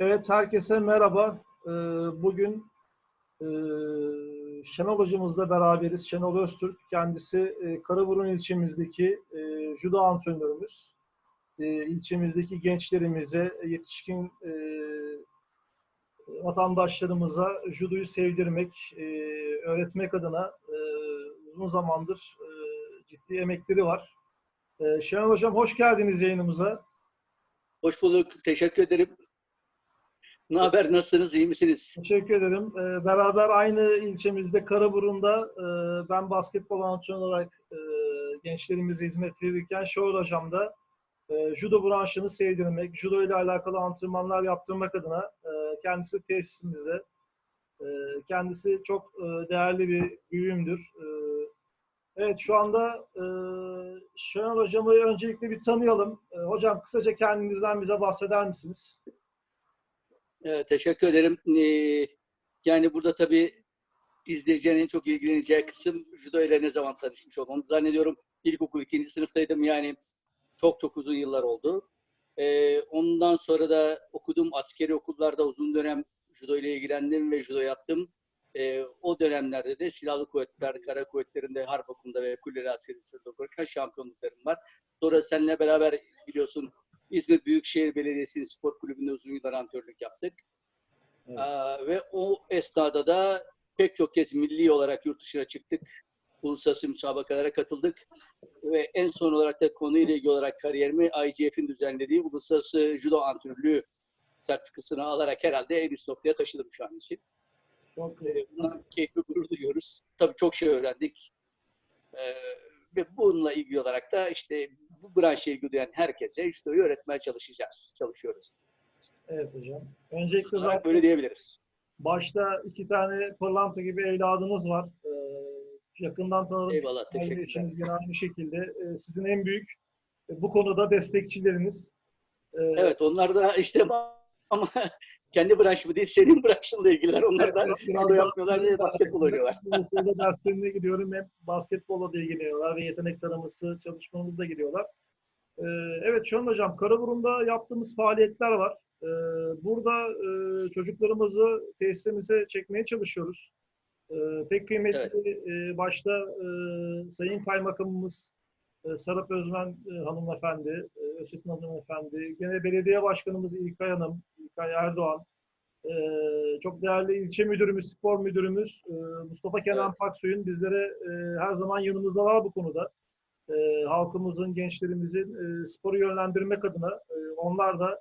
Evet, herkese merhaba. Ee, Bugün e, Şenol hocamızla beraberiz. Şenol Öztürk, kendisi e, Karaburun ilçemizdeki e, judo antrenörümüz. İlçemizdeki gençlerimize, yetişkin vatandaşlarımıza judoyu sevdirmek, öğretmek adına uzun zamandır ciddi emekleri var. Şenol Hocam hoş geldiniz yayınımıza. Hoş bulduk. Teşekkür ederim. Ne haber? Nasılsınız? İyi misiniz? Teşekkür ederim. Ee, beraber aynı ilçemizde Karaburun'da e, ben basketbol antrenörü olarak e, gençlerimize hizmet verirken Şoğur Hocam da e, judo branşını sevdirmek, judo ile alakalı antrenmanlar yaptırmak adına e, kendisi tesisimizde. E, kendisi çok e, değerli bir büyüğümdür. E, evet şu anda e, Şenol Hocam'ı öncelikle bir tanıyalım. E, hocam kısaca kendinizden bize bahseder misiniz? Ee, teşekkür ederim. Ee, yani burada tabii izleyeceğin en çok ilgileneceği kısım judo ile ne zaman tanışmış olmam. Zannediyorum ilkokul ikinci sınıftaydım yani çok çok uzun yıllar oldu. Ee, ondan sonra da okudum askeri okullarda uzun dönem judo ile ilgilendim ve judo yaptım. Ee, o dönemlerde de silahlı kuvvetler, kara kuvvetlerinde, harp okulunda ve kulleri askeri sırada okurken şampiyonluklarım var. Sonra seninle beraber biliyorsun İzmir Büyükşehir Belediyesi'nin spor kulübünde uzun yıllar antrenörlük yaptık. Evet. Aa, ve o esnada da pek çok kez milli olarak yurt dışına çıktık. Uluslararası müsabakalara katıldık. Ve en son olarak da konuyla ilgili olarak kariyerimi IGF'in düzenlediği Uluslararası Judo Antrenörlüğü sertifikasını alarak herhalde en üst noktaya taşıdım şu an için. Çok Ee, Bundan keyifli gurur duyuyoruz. Tabii çok şey öğrendik. Ee, ve bununla ilgili olarak da işte bu branşa ilgi duyan herkese işte öğretmeye çalışacağız, çalışıyoruz. Evet hocam. Öncelikle zaten böyle diyebiliriz. başta iki tane pırlanta gibi evladınız var. Ee, yakından tanıdım. Eyvallah, teşekkürler. işiniz yine aynı şekilde. Ee, sizin en büyük e, bu konuda destekçileriniz. Ee, Evet onlar da işte ama kendi branşımı değil senin branşınla ilgiler. Onlar da judo yapmıyorlar ve basketbol oynuyorlar. Okulda derslerine gidiyorum. Hep basketbolla da ilgileniyorlar ve yetenek taraması çalışmamızda gidiyorlar. Ee, evet Şenol Hocam, Karaburun'da yaptığımız faaliyetler var. Ee, burada e, çocuklarımızı tesisimize çekmeye çalışıyoruz. Ee, pek kıymetli e, başta e, Sayın Kaymakamımız Serap Özmen e, hanımefendi, e, Öztürk hanımefendi, gene belediye başkanımız İlkay Hanım, İlkay Erdoğan, e, çok değerli ilçe müdürümüz, spor müdürümüz Mustafa Kenan Evet. Paksuy'un bizlere her zaman yanımızdalar bu konuda. Halkımızın, gençlerimizin sporu yönlendirmek adına onlar da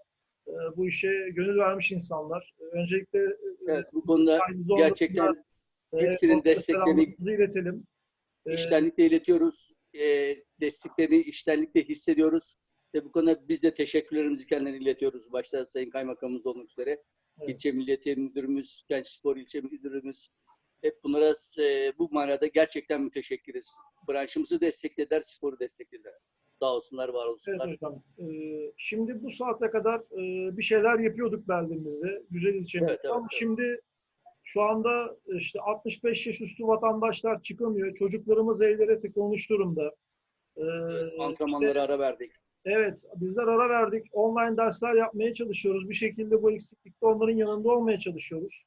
bu işe gönül vermiş insanlar. Öncelikle Evet bu konuda gerçekten hepsinin desteklerini iletelim. İştenlikle iletiyoruz. E, desteklerini iştenlikle hissediyoruz. Ve bu konuda biz de teşekkürlerimizi kendilerine iletiyoruz. Başta Sayın Kaymakamımız olmak üzere. Evet. İlçe Milliyeti Müdürümüz, Genç Spor İlçe Müdürümüz. Hep bunlara e, bu manada gerçekten müteşekkiriz. Branşımızı desteklediler, sporu desteklediler. Sağ olsunlar, var Evet olsunlar. hocam. E, şimdi bu saate kadar e, bir şeyler yapıyorduk beldemizde. Güzel ilçemizde. Evet, evet, Ama evet. şimdi şu anda işte 65 yaş üstü vatandaşlar çıkamıyor. Çocuklarımız evlere tıkılmış durumda. E, Antrenmanlara işte- ara verdik. Evet, bizler ara verdik. Online dersler yapmaya çalışıyoruz. Bir şekilde bu eksiklikte onların yanında olmaya çalışıyoruz.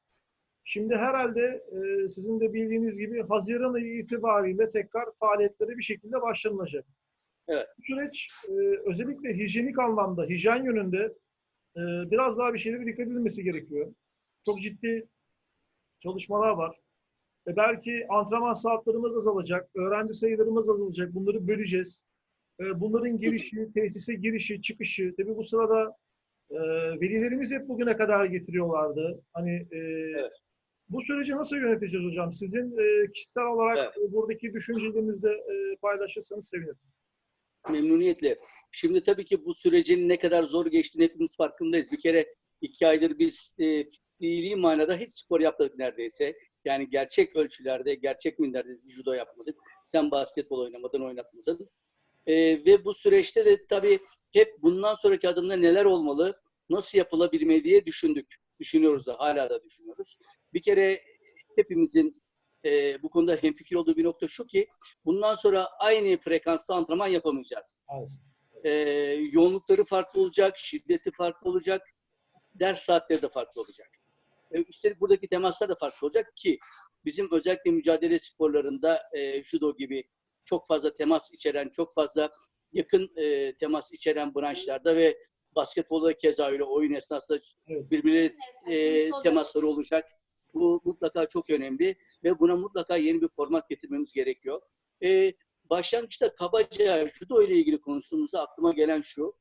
Şimdi herhalde e, sizin de bildiğiniz gibi Haziran ayı itibariyle tekrar faaliyetlere bir şekilde başlanılacak. Evet. Bu süreç e, özellikle hijyenik anlamda, hijyen yönünde e, biraz daha bir şeylere dikkat edilmesi gerekiyor. Çok ciddi çalışmalar var. E belki antrenman saatlerimiz azalacak, öğrenci sayılarımız azalacak. Bunları böleceğiz. E, Bunların girişi, tesise girişi, çıkışı. Tabii bu sırada e, velilerimiz hep bugüne kadar getiriyorlardı. Hani e, bu süreci nasıl yöneteceğiz hocam? Sizin e, kişisel olarak e, buradaki düşüncelerinizi de e, paylaşırsanız sevinirim. Memnuniyetle. Şimdi tabii ki bu sürecin ne kadar zor geçtiğini hepimiz farkındayız. Bir kere iki aydır biz e, fiili manada hiç spor yapmadık neredeyse. Yani gerçek ölçülerde, gerçek minlerde judo yapmadık. Sen basketbol oynamadın, oynatmadın. E, ve bu süreçte de tabii hep bundan sonraki adımda neler olmalı, nasıl yapılabilmeli diye düşündük. Düşünüyoruz da, hala da düşünüyoruz. Bir kere hepimizin e, bu konuda hemfikir olduğu bir nokta şu ki bundan sonra aynı frekansta antrenman yapamayacağız. Evet. Ee, yoğunlukları farklı olacak, şiddeti farklı olacak. ders saatleri de farklı olacak. E, üstelik buradaki temaslar da farklı olacak ki bizim özellikle mücadele sporlarında e, judo gibi çok fazla temas içeren, çok fazla yakın e, temas içeren branşlarda ve basketbolda da keza öyle oyun esnasında birbirleri e, temasları olacak. Bu mutlaka çok önemli ve buna mutlaka yeni bir format getirmemiz gerekiyor. E, başlangıçta kabaca judo ile ilgili konuştuğumuzda aklıma gelen şu.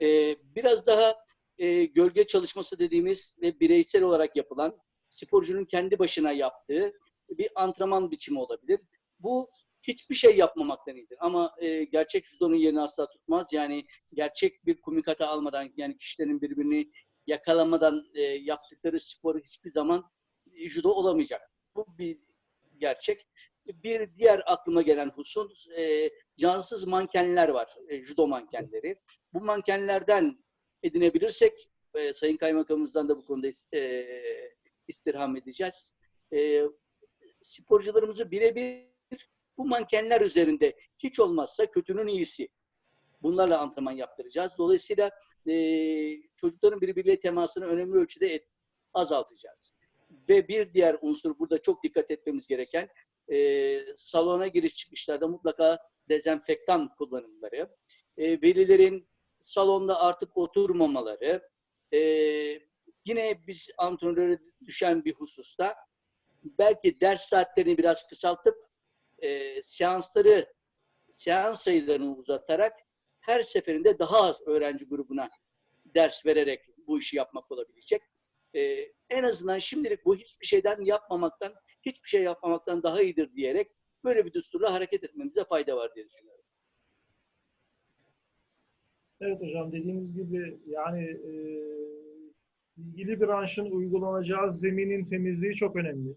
E, biraz daha e, gölge çalışması dediğimiz ve bireysel olarak yapılan sporcunun kendi başına yaptığı bir antrenman biçimi olabilir. Bu hiçbir şey yapmamaktan iyidir. Ama e, gerçek judonun yerini asla tutmaz. Yani gerçek bir kumikata almadan, yani kişilerin birbirini yakalamadan e, yaptıkları spor hiçbir zaman e, judo olamayacak. Bu bir gerçek. Bir diğer aklıma gelen husus, e, cansız mankenler var, e, judo mankenleri. Bu mankenlerden edinebilirsek, e, Sayın Kaymakamımızdan da bu konuda e, istirham edeceğiz. E, sporcularımızı birebir bu mankenler üzerinde hiç olmazsa kötünün iyisi. Bunlarla antrenman yaptıracağız. Dolayısıyla e, çocukların birbiriyle temasını önemli ölçüde et- azaltacağız. Ve bir diğer unsur burada çok dikkat etmemiz gereken e, salona giriş çıkışlarda mutlaka dezenfektan kullanımları, e, velilerin salonda artık oturmamaları, e, yine biz antrenöre düşen bir hususta belki ders saatlerini biraz kısaltıp e, seansları, seans sayılarını uzatarak her seferinde daha az öğrenci grubuna ders vererek bu işi yapmak olabilecek. E, en azından şimdilik bu hiçbir şeyden yapmamaktan, hiçbir şey yapmamaktan daha iyidir diyerek böyle bir düsturla hareket etmemize fayda var diye düşünüyorum. Evet hocam dediğiniz gibi yani e, ilgili branşın uygulanacağı zeminin temizliği çok önemli.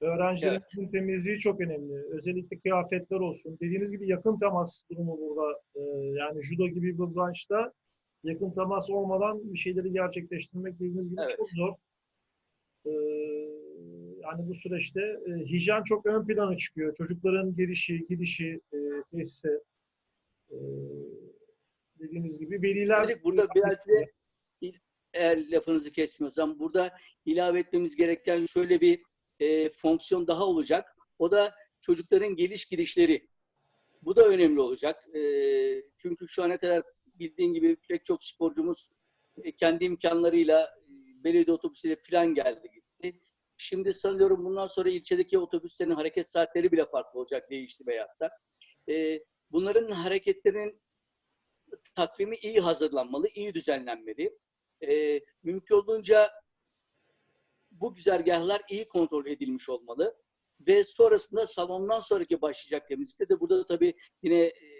Öğrencilerin temizliği çok önemli. Özellikle kıyafetler olsun. Dediğiniz gibi yakın temas durumu burada. E, yani judo gibi bir branşta yakın temas olmadan bir şeyleri gerçekleştirmek dediğiniz gibi Evet. çok zor. E, yani bu süreçte e, hijyen çok ön plana çıkıyor. Çocukların gelişi, gidişi e, tesise. Dediğiniz gibi veliler Şimdilik burada belki de eğer lafınızı kesmiyorsam burada ilave etmemiz gereken şöyle bir e, fonksiyon daha olacak. O da çocukların geliş gidişleri. Bu da önemli olacak. E, çünkü şu ana kadar bildiğin gibi pek çok sporcumuz e, kendi imkanlarıyla e, belediye otobüsüyle falan geldi gitti. Şimdi sanıyorum bundan sonra ilçedeki otobüslerin hareket saatleri bile farklı olacak değişti veyahut da. E, bunların hareketlerinin takvimi iyi hazırlanmalı, iyi düzenlenmeli. Ee, mümkün olduğunca bu güzergahlar iyi kontrol edilmiş olmalı. Ve sonrasında salondan sonraki başlayacak temizlikte de burada tabii yine e,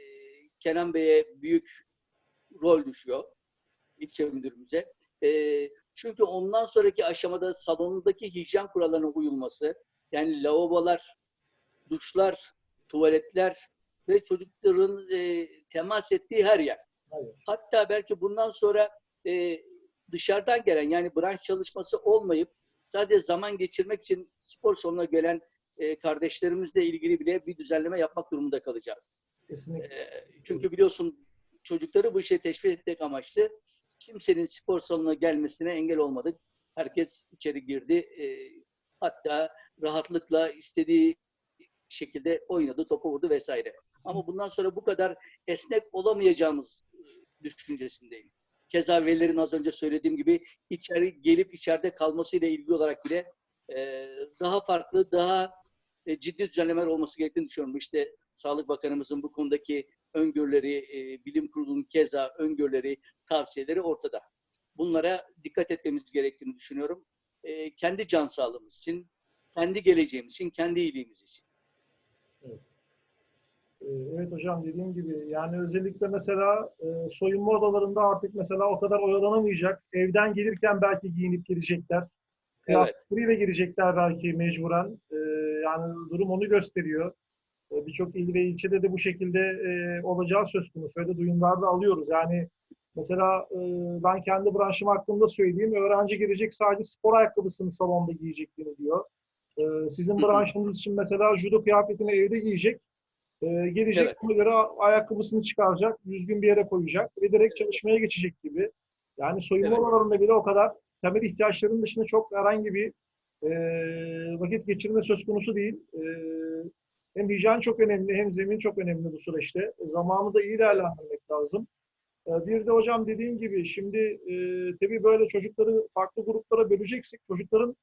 Kenan Bey'e büyük rol düşüyor ilçe müdürümüze. E, çünkü ondan sonraki aşamada salondaki hijyen kurallarına uyulması, yani lavabolar, duşlar, tuvaletler ve çocukların e, temas ettiği her yer. Hayır. Hatta belki bundan sonra e, dışarıdan gelen yani branş çalışması olmayıp sadece zaman geçirmek için spor salonuna gelen e, kardeşlerimizle ilgili bile bir düzenleme yapmak durumunda kalacağız. kesinlikle. E, çünkü biliyorsun çocukları bu işe teşvik etmek amaçlı kimsenin spor salonuna gelmesine engel olmadık. Herkes içeri girdi. E, hatta rahatlıkla istediği şekilde oynadı, topu vurdu vesaire. Ama bundan sonra bu kadar esnek olamayacağımız düşüncesindeyim. Keza velilerin az önce söylediğim gibi içeri gelip içeride kalmasıyla ilgili olarak bile e, daha farklı, daha e, ciddi düzenlemeler olması gerektiğini düşünüyorum. İşte Sağlık Bakanımızın bu konudaki öngörüleri, e, bilim kurulunun keza öngörüleri, tavsiyeleri ortada. Bunlara dikkat etmemiz gerektiğini düşünüyorum. E, kendi can sağlığımız için, kendi geleceğimiz için, kendi iyiliğimiz için. Ee, Evet hocam dediğim gibi yani özellikle mesela e, soyunma odalarında artık mesela o kadar oyalanamayacak. Evden gelirken belki giyinip gelecekler. Kıyafetleriyle girecekler belki mecburen. Ee, yani durum onu gösteriyor. Ee, Birçok il ve ilçede de bu şekilde e, olacağı söz konusu. Öyle duyumlar da alıyoruz. Yani mesela e, ben kendi branşım hakkında söyleyeyim. Öğrenci gelecek sadece spor ayakkabısını salonda giyeceklerini diyor. Ee, Sizin branşınız için mesela judo kıyafetini evde giyecek. Ee, gelecek Evet. ona göre ayakkabısını çıkaracak, düzgün bir yere koyacak ve direkt çalışmaya geçecek gibi. Yani soyunma Evet. odalarında bile o kadar temel ihtiyaçların dışında çok herhangi bir e, vakit geçirme söz konusu değil. E, hem hijyen çok önemli hem zemin çok önemli bu süreçte. Zamanı da iyi değerlendirmek lazım. E, bir de hocam dediğin gibi şimdi e, tabii böyle çocukları farklı gruplara böleceksek çocukların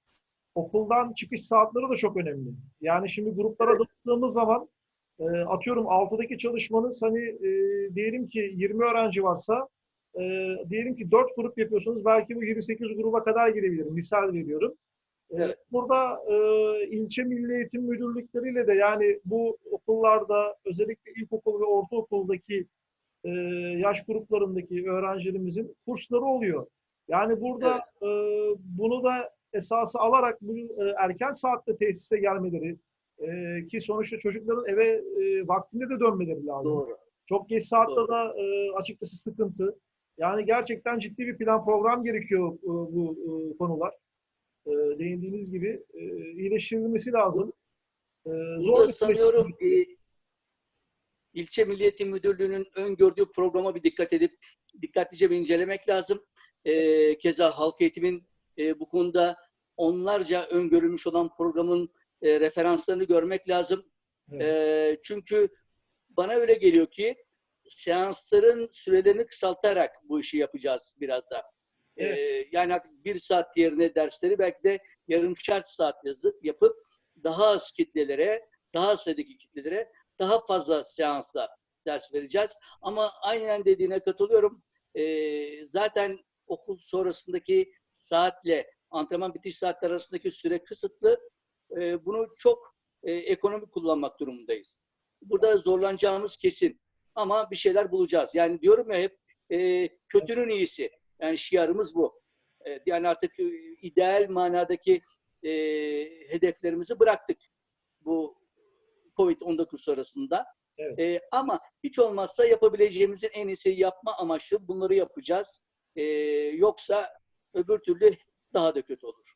okuldan çıkış saatleri de çok önemli. Yani şimdi gruplara dağıttığımız zaman e, atıyorum 6'daki çalışmanız hani e, diyelim ki 20 öğrenci varsa e, diyelim ki 4 grup yapıyorsunuz. Belki bu 7-8 gruba kadar gidebilir. Misal veriyorum. E, Evet. Burada e, ilçe milli eğitim müdürlükleriyle de yani bu okullarda özellikle ilkokul ve ortaokuldaki e, yaş gruplarındaki öğrencilerimizin kursları oluyor. Yani burada e, bunu da esası alarak bu e, erken saatte tesise gelmeleri e, ki sonuçta çocukların eve e, vaktinde de dönmeleri lazım. Doğru. Çok geç saatte Doğru. da e, açıkçası sıkıntı. Yani gerçekten ciddi bir plan program gerekiyor e, bu e, konular. E, değindiğiniz gibi e, iyileştirilmesi lazım. E, zor Burada bir sanıyorum e, ilçe Milli Eğitim Müdürlüğü'nün öngördüğü programa bir dikkat edip dikkatlice bir incelemek lazım. E, keza halk eğitimin e, bu konuda onlarca öngörülmüş olan programın e, referanslarını görmek lazım. Evet. E, çünkü bana öyle geliyor ki seansların sürelerini kısaltarak bu işi yapacağız biraz da. E, yani artık bir saat yerine dersleri belki de yarımşar saat yazıp yapıp daha az kitlelere, daha az sayıdaki kitlelere daha fazla seansla ders vereceğiz. Ama aynen dediğine katılıyorum. Ee, zaten okul sonrasındaki saatle antrenman bitiş saatleri arasındaki süre kısıtlı. Ee, bunu çok e, ekonomik kullanmak durumundayız. Burada zorlanacağımız kesin. Ama bir şeyler bulacağız. Yani diyorum ya hep e, kötünün iyisi. Yani şiarımız bu. E, yani artık e, ideal manadaki e, hedeflerimizi bıraktık bu Covid-19 sonrasında. Evet. E, ama hiç olmazsa yapabileceğimizin en iyisi yapma amaçlı bunları yapacağız. E, yoksa öbür türlü daha da kötü olur.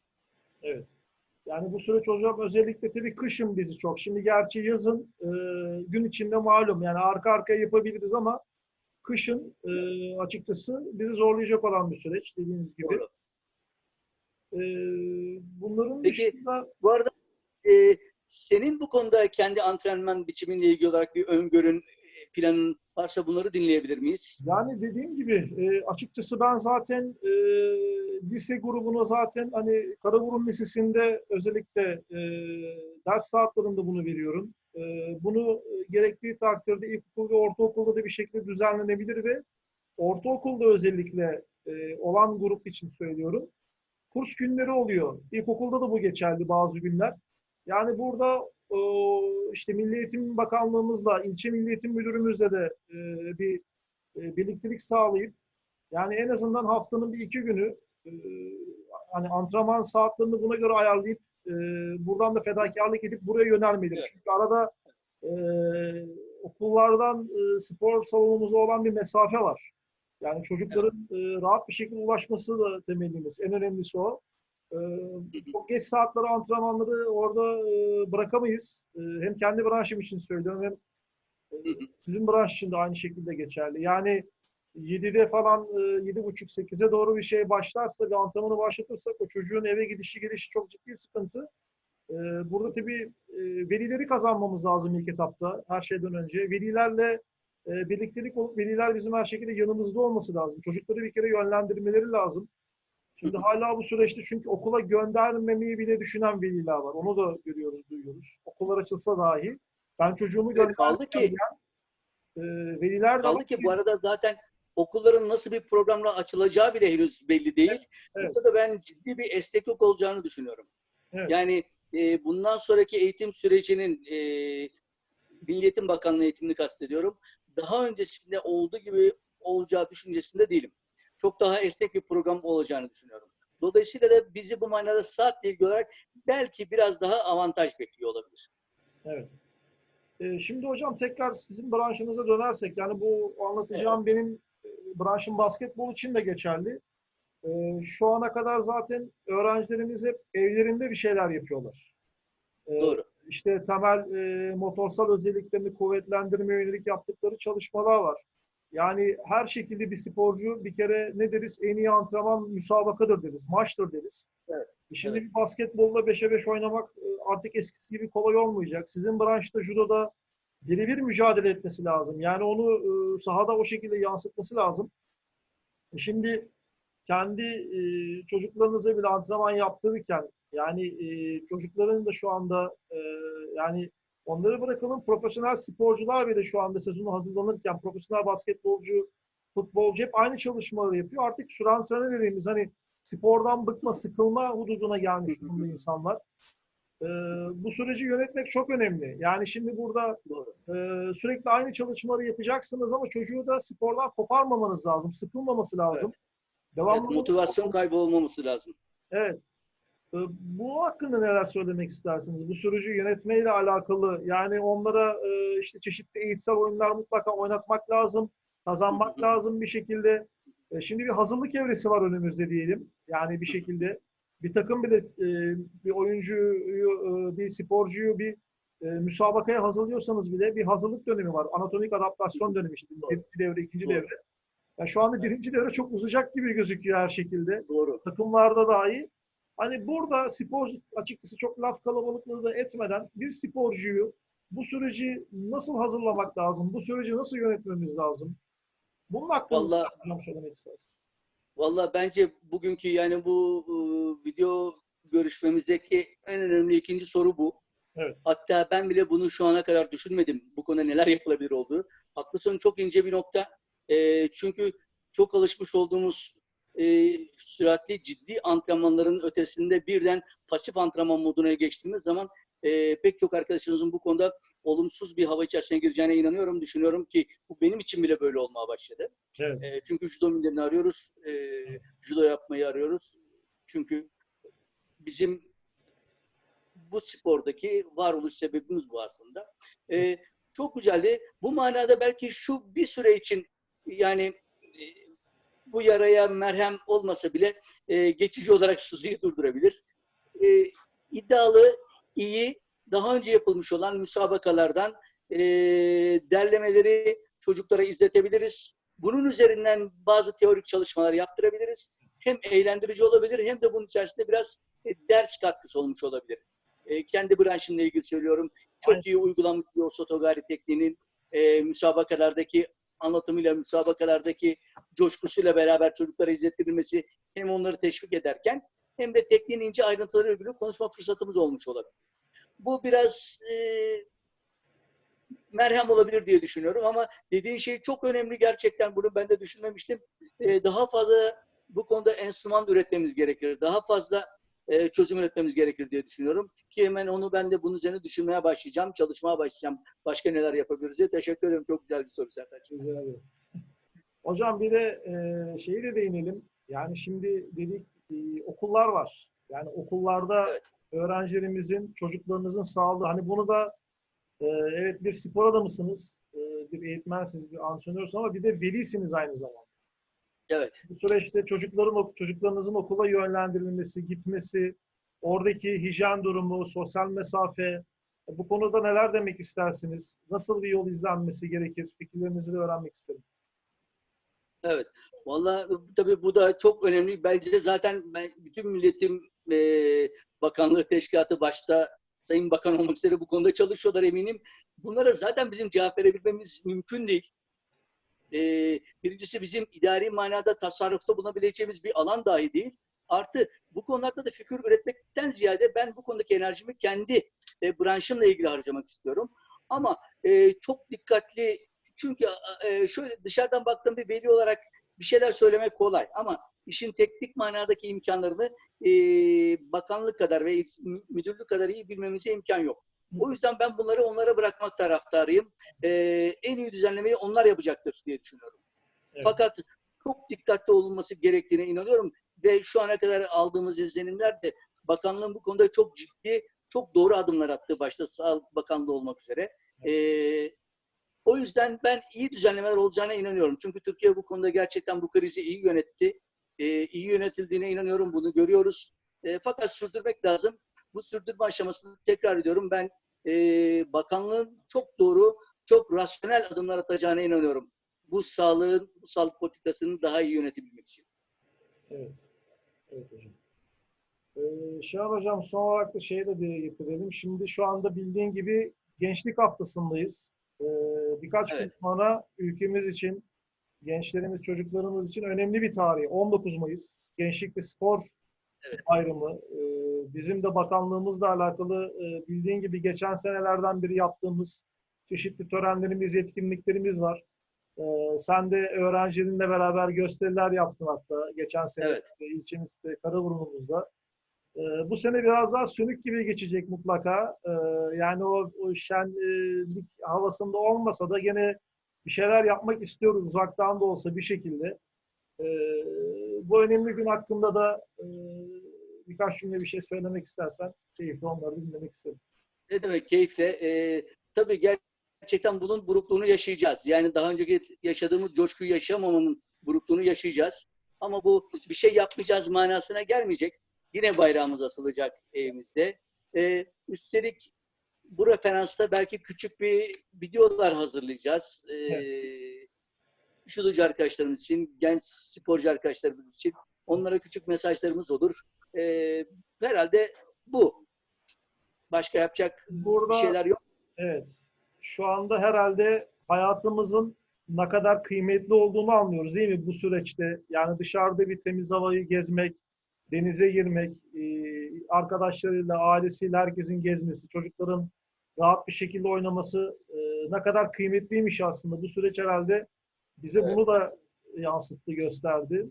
Evet. Yani bu süreç hocam özellikle tabii kışın bizi çok. Şimdi gerçi yazın e, gün içinde malum yani arka arkaya yapabiliriz ama kışın e, açıkçası bizi zorlayacak olan bir süreç dediğiniz gibi. Doğru. E, bunların Peki, dışında Bu arada e, senin bu konuda kendi antrenman biçiminle ilgili olarak bir öngörün, e, planın varsa bunları dinleyebilir miyiz? Yani dediğim gibi e, açıkçası ben zaten e, lise grubuna zaten hani Karaburun Lisesi'nde özellikle e, ders saatlerinde bunu veriyorum. E, bunu gerektiği takdirde ilkokul ve ortaokulda da bir şekilde düzenlenebilir ve ortaokulda özellikle e, olan grup için söylüyorum. Kurs günleri oluyor. İlkokulda da bu geçerli bazı günler. Yani burada işte Milli Eğitim Bakanlığımızla, ilçe Milli Eğitim Müdürümüzle de e, bir e, birliktelik sağlayıp yani en azından haftanın bir iki günü e, hani antrenman saatlerini buna göre ayarlayıp buradan da fedakarlık edip buraya yönelmeleri. Evet. Çünkü arada okullardan spor salonumuza olan bir mesafe var. Yani çocukların e, rahat bir şekilde ulaşması da temellimiz. En önemlisi o. E, çok geç saatleri antrenmanları orada e, bırakamayız. E, hem kendi branşım için söylüyorum hem e, sizin branş için de aynı şekilde geçerli. Yani 7'de falan e, 7.30-8'e doğru bir şey başlarsa ve antrenmanı başlatırsak o çocuğun eve gidişi gelişi çok ciddi sıkıntı. E, Burada tabii e, velileri kazanmamız lazım ilk etapta her şeyden önce. Velilerle birliktelik olup veliler bizim her şekilde yanımızda olması lazım. Çocukları bir kere yönlendirmeleri lazım. Şimdi hala bu süreçte çünkü okula göndermemeyi bile düşünen veliler var. Onu da görüyoruz, duyuyoruz. Okullar açılsa dahi ben çocuğumu Evet, kaldı ki- e, veliler de Kaldı ki bu arada zaten okulların nasıl bir programla açılacağı bile henüz belli değil. Evet. Burada da ben ciddi bir esneklik olacağını düşünüyorum. Evet. Yani e, bundan sonraki eğitim sürecinin e, Milli Eğitim Bakanlığı eğitimini kastediyorum. Daha öncesinde olduğu gibi olacağı düşüncesinde değilim. Çok daha esnek bir program olacağını düşünüyorum. Dolayısıyla da bizi bu manada saatle ilgili olarak belki biraz daha avantaj bekliyor olabilir. Evet. Ee, şimdi hocam tekrar sizin branşınıza dönersek, yani bu anlatacağım benim e, branşım basketbol için de geçerli. Ee, şu ana kadar zaten öğrencilerimiz hep evlerinde bir şeyler yapıyorlar. Ee, Doğru. İşte temel e, motorsal özelliklerini kuvvetlendirmeye yönelik yaptıkları çalışmalar var. Yani her şekilde bir sporcu bir kere ne deriz? En iyi antrenman müsabakadır deriz, maçtır deriz. Evet. E Şimdi Evet. bir basketbolla 5'e 5 oynamak e, artık eskisi gibi kolay olmayacak. Sizin branşta judoda birebir mücadele etmesi lazım. Yani onu e, sahada o şekilde yansıtması lazım. Şimdi kendi çocuklarınıza bile antrenman yaptırırken yani çocukların da şu anda yani onları bırakalım profesyonel sporcular bile şu anda sezonu hazırlanırken profesyonel basketbolcu, futbolcu hep aynı çalışmaları yapıyor. Artık süre antrenörü dediğimiz hani spordan bıkma, sıkılma hududuna gelmiş durumda insanlar. E, bu süreci yönetmek çok önemli. Yani şimdi burada ee, sürekli aynı çalışmaları yapacaksınız ama çocuğu da spordan koparmamanız lazım. Sıkılmaması lazım. Devamlı Evet, motivasyon kaybı olmaması lazım. Evet. Ee, Bu hakkında neler söylemek istersiniz? Bu süreci yönetmeyle alakalı. Yani onlara e, işte çeşitli eğitsel oyunlar mutlaka oynatmak lazım. Kazanmak lazım bir şekilde. E, Şimdi bir hazırlık evresi var önümüzde diyelim. Yani bir şekilde bir takım bile e, bir oyuncuyu, bir sporcuyu bir müsabakaya hazırlıyorsanız bile bir hazırlık dönemi var. Anatomik adaptasyon dönemi işte. Birinci devre, ikinci Doğru. devre. Yani şu anda birinci devre çok uzayacak gibi gözüküyor her şekilde Doğru. takımlarda dahi. Hani burada spor açıkçası çok laf kalabalıklığı da etmeden bir sporcuyu bu süreci nasıl hazırlamak lazım? Bu süreci nasıl yönetmemiz lazım? Bunun hakkında Vallahi- hocam söylemek istersin. Valla bence bugünkü yani bu e, video görüşmemizdeki en önemli ikinci soru bu. Evet. Hatta ben bile bunu şu ana kadar düşünmedim. Bu konuda neler yapılabilir olduğu. Haklısın çok ince bir nokta. E, çünkü çok alışmış olduğumuz e, süratli ciddi antrenmanların ötesinde birden pasif antrenman moduna geçtiğimiz zaman e, pek çok arkadaşımızın bu konuda olumsuz bir hava içerisine gireceğine inanıyorum. Düşünüyorum ki bu benim için bile böyle olmaya başladı. Evet. E, çünkü judo millerini arıyoruz. E, judo yapmayı arıyoruz. Çünkü bizim bu spordaki varoluş sebebimiz bu aslında. E, çok güzeldi. Bu manada belki şu bir süre için yani bu yaraya merhem olmasa bile e, geçici olarak sızıyı durdurabilir. E, iddialı, iyi, daha önce yapılmış olan müsabakalardan e, derlemeleri çocuklara izletebiliriz. Bunun üzerinden bazı teorik çalışmalar yaptırabiliriz. Hem eğlendirici olabilir hem de bunun içerisinde biraz e, ders katkısı olmuş olabilir. E, kendi branşımla ilgili söylüyorum. Çok Aynen. iyi uygulanmış bir Osotogari tekniğinin e, müsabakalardaki anlatımıyla, müsabakalardaki coşkusuyla beraber çocuklara izlettirilmesi hem onları teşvik ederken hem de tekniğin ince ayrıntıları ilgili konuşma fırsatımız olmuş olabilir. Bu biraz e, merhem olabilir diye düşünüyorum ama dediğin şey çok önemli gerçekten bunu ben de düşünmemiştim. E, daha fazla bu konuda enstrüman üretmemiz gerekir. Daha fazla e, çözüm üretmemiz gerekir diye düşünüyorum. Ki hemen onu ben de bunun üzerine düşünmeye başlayacağım, çalışmaya başlayacağım. Başka neler yapabiliriz diye. Teşekkür ederim. Çok güzel bir soru Sertaç. Hocam bir de e, şeyi de değinelim. Yani şimdi dedik e, okullar var. Yani okullarda Evet. öğrencilerimizin, çocuklarınızın sağlığı. Hani bunu da e, evet bir spor adamısınız, e, bir eğitmensiniz, bir antrenörsünüz ama bir de velisiniz aynı zamanda. Evet. Bu süreçte çocukların çocuklarınızın okula yönlendirilmesi, gitmesi, oradaki hijyen durumu, sosyal mesafe, bu konuda neler demek istersiniz? Nasıl bir yol izlenmesi gerekir? Fikirlerinizi de öğrenmek isterim. Evet. Vallahi tabii bu da çok önemli. Bence zaten ben bütün milletim e, bakanlığı teşkilatı başta Sayın Bakan olmak üzere bu konuda çalışıyorlar eminim. Bunlara zaten bizim cevap verebilmemiz mümkün değil. E, birincisi bizim idari manada tasarrufta bulunabileceğimiz bir alan dahi değil. Artı bu konularda da fikir üretmekten ziyade ben bu konudaki enerjimi kendi e, branşımla ilgili harcamak istiyorum. Ama e, çok dikkatli çünkü e, şöyle dışarıdan baktığım bir veli olarak bir şeyler söylemek kolay ama işin teknik manadaki imkanlarını e, bakanlık kadar ve mü- müdürlük kadar iyi bilmemize imkan yok. O yüzden ben bunları onlara bırakmak taraftarıyım. E, en iyi düzenlemeyi onlar yapacaktır diye düşünüyorum. Evet. Fakat çok dikkatli olunması gerektiğine inanıyorum ve şu ana kadar aldığımız izlenimler de bakanlığın bu konuda çok ciddi, çok doğru adımlar attığı başta Sağlık Bakanlığı olmak üzere. E, o yüzden ben iyi düzenlemeler olacağına inanıyorum. Çünkü Türkiye bu konuda gerçekten bu krizi iyi yönetti. Ee, iyi yönetildiğine inanıyorum. Bunu görüyoruz. Ee, fakat sürdürmek lazım. Bu sürdürme aşamasını tekrar ediyorum. Ben e, bakanlığın çok doğru, çok rasyonel adımlar atacağına inanıyorum. bu sağlığın, bu sağlık politikasını daha iyi yönetebilmek için. Evet. Evet hocam. Ee, Şahan hocam son olarak da şeyi de dile getirelim. Şimdi şu anda bildiğin gibi gençlik haftasındayız. Ee, birkaç Evet. gün sonra ülkemiz için, gençlerimiz, çocuklarımız için önemli bir tarih. 19 Mayıs. Gençlik ve Spor Evet. Bayramı. Ee, bizim de bakanlığımızla alakalı e, bildiğin gibi geçen senelerden beri yaptığımız çeşitli törenlerimiz, etkinliklerimiz var. Ee, sen de öğrencilerinle beraber gösteriler yaptın hatta geçen sene Evet. e, ilçemizde Karaburun'umuzda. Ee, bu sene biraz daha sönük gibi geçecek mutlaka. Ee, yani o, o şenlik havasında olmasa da gene bir şeyler yapmak istiyoruz uzaktan da olsa bir şekilde. Ee, bu önemli gün hakkında da e, birkaç cümle bir şey söylemek istersen keyifli onları dinlemek isterim. Ne demek keyifle? Ee, tabii gerçekten bunun burukluğunu yaşayacağız. Yani daha önceki yaşadığımız coşkuyu yaşamamamın burukluğunu yaşayacağız. Ama bu bir şey yapmayacağız manasına gelmeyecek. Yine bayrağımız asılacak evimizde. Ee, üstelik bu referansta belki küçük bir videolar hazırlayacağız. Ee, şuducu arkadaşlarımız için, genç sporcu arkadaşlarımız için. Onlara küçük mesajlarımız olur. Ee, herhalde bu. Başka yapacak Burada bir şeyler yok. Evet. Şu anda herhalde hayatımızın ne kadar kıymetli olduğunu anlıyoruz değil mi bu süreçte? Yani dışarıda bir temiz havayı gezmek, denize girmek, e, arkadaşlarıyla, ailesiyle herkesin gezmesi, çocukların rahat bir şekilde oynaması e, ne kadar kıymetliymiş aslında. Bu süreç herhalde bize Evet. bunu da yansıttı, gösterdi.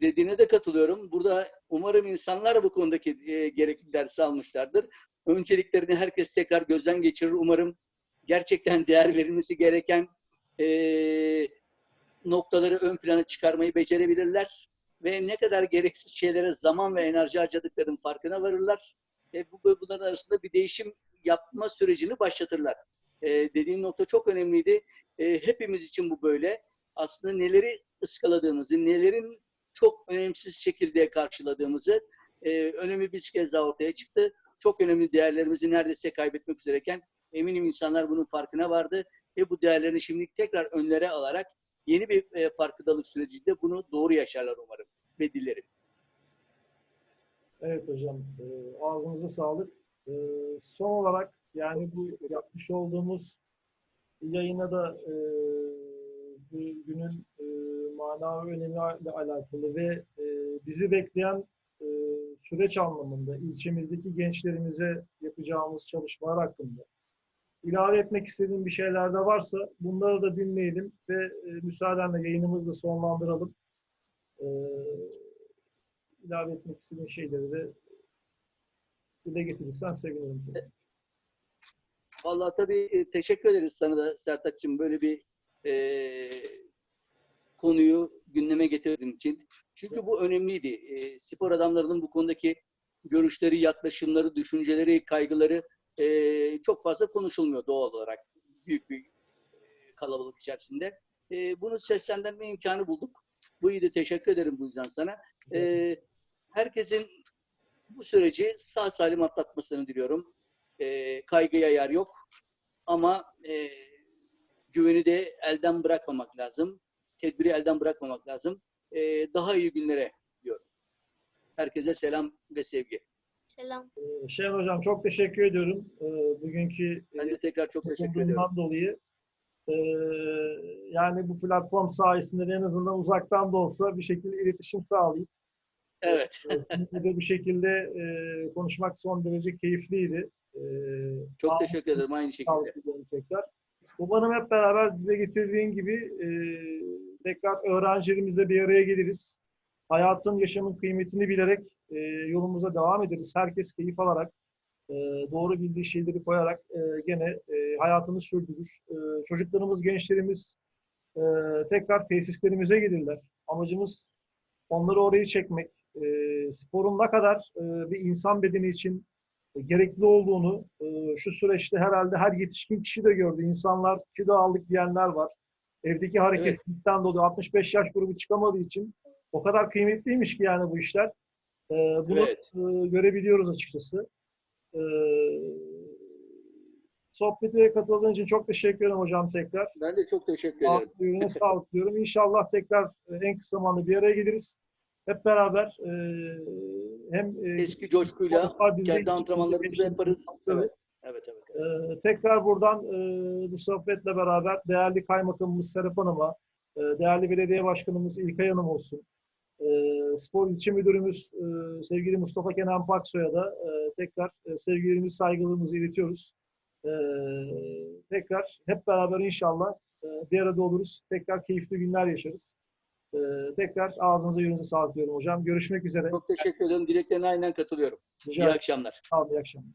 Dediğine de katılıyorum. Burada umarım insanlar bu konudaki e, gerekli dersi almışlardır. Önceliklerini herkes tekrar gözden geçirir. Umarım gerçekten değer verilmesi gereken e, noktaları ön plana çıkarmayı becerebilirler. Ve ne kadar gereksiz şeylere zaman ve enerji harcadıklarının farkına varırlar. E, bu, bunların arasında bir değişim yapma sürecini başlatırlar. E, dediğin nokta çok önemliydi. E, hepimiz için bu böyle. Aslında neleri ıskaladığımızı, nelerin çok önemsiz şekilde karşıladığımızı e, önemli bir kez daha ortaya çıktı. Çok önemli değerlerimizi neredeyse kaybetmek üzereyken eminim insanlar bunun farkına vardı ve bu değerlerini şimdi tekrar önlere alarak yeni bir e, farkındalık sürecinde bunu doğru yaşarlar umarım ve dilerim. Evet hocam, e, ağzınıza sağlık. E, son olarak yani bu yapmış olduğumuz yayına da e, günün e, manavi önemiyle alakalı ve e, bizi bekleyen e, süreç anlamında ilçemizdeki gençlerimize yapacağımız çalışmalar hakkında ilave etmek istediğim bir şeyler de varsa bunları da dinleyelim ve e, müsaadenle yayınımızı da sonlandıralım. E, ilave etmek istediğin şeyleri de dile getirirsen sevinirim. Vallahi tabii e, teşekkür ederiz sana da Sertaç'cığım böyle bir e, konuyu gündeme getirdiğin için. Çünkü bu önemliydi. E, spor adamlarının bu konudaki görüşleri, yaklaşımları, düşünceleri, kaygıları e, çok fazla konuşulmuyor doğal olarak büyük bir e, kalabalık içerisinde. E, bunu seslendirme imkanı bulduk. Bu iyi teşekkür ederim bu yüzden sana. E, herkesin bu süreci sağ salim atlatmasını diliyorum. E, kaygıya yer yok. Ama e, güveni de elden bırakmamak lazım. Tedbiri elden bırakmamak lazım. E, daha iyi günlere diyorum. Herkese selam ve sevgi. Selam. Ee, Şener Hocam çok teşekkür ediyorum. Ee, bugünkü Ben de tekrar çok teşekkür ediyorum. dolayı. Ee, yani bu platform sayesinde de en azından uzaktan da olsa bir şekilde iletişim sağlayıp Evet. e, sizinle de bir şekilde e, konuşmak son derece keyifliydi. Ee, Çok teşekkür ederim aynı şekilde. tekrar. Umarım hep beraber dile getirdiğin gibi e, tekrar öğrencilerimize bir araya geliriz. Hayatın, yaşamın kıymetini bilerek e, yolumuza devam ederiz. Herkes keyif alarak, e, doğru bildiği şeyleri koyarak e, gene e, hayatını sürdürür. E, çocuklarımız, gençlerimiz e, tekrar tesislerimize gelirler. Amacımız onları oraya çekmek. E, sporun ne kadar e, bir insan bedeni için gerekli olduğunu e, şu süreçte herhalde her yetişkin kişi de gördü. İnsanlar kilo aldık diyenler var. Evdeki hareketsizlikten dolayı 65 yaş grubu çıkamadığı için o kadar kıymetliymiş ki yani bu işler. E, bunu Evet. e, görebiliyoruz açıkçası. E, sohbete katıldığın için çok teşekkür ederim hocam tekrar. Ben de çok teşekkür ederim. Sağlık diyorum. İnşallah tekrar e, en kısa zamanda bir araya geliriz. Hep beraber e, hem e, Eski coşkuyla kendi antrenmanlarımızı yaparız. Evet. Evet, evet. evet. Ee, tekrar buradan e, bu sohbetle beraber değerli kaymakamımız Serap Hanım'a, e, değerli belediye başkanımız İlkay Hanım olsun, e, spor ilçe müdürümüz e, sevgili Mustafa Kenan Paksoy'a da e, tekrar e, sevgilerimizi, saygılarımızı iletiyoruz. E, tekrar hep beraber inşallah e, bir arada oluruz. Tekrar keyifli günler yaşarız. E, tekrar ağzınıza yüzünüze sağlık diyorum hocam. Görüşmek üzere. Çok teşekkür ederim. Dileklerine aynen katılıyorum. Rica İyi akşamlar. Sağ olun, iyi akşamlar.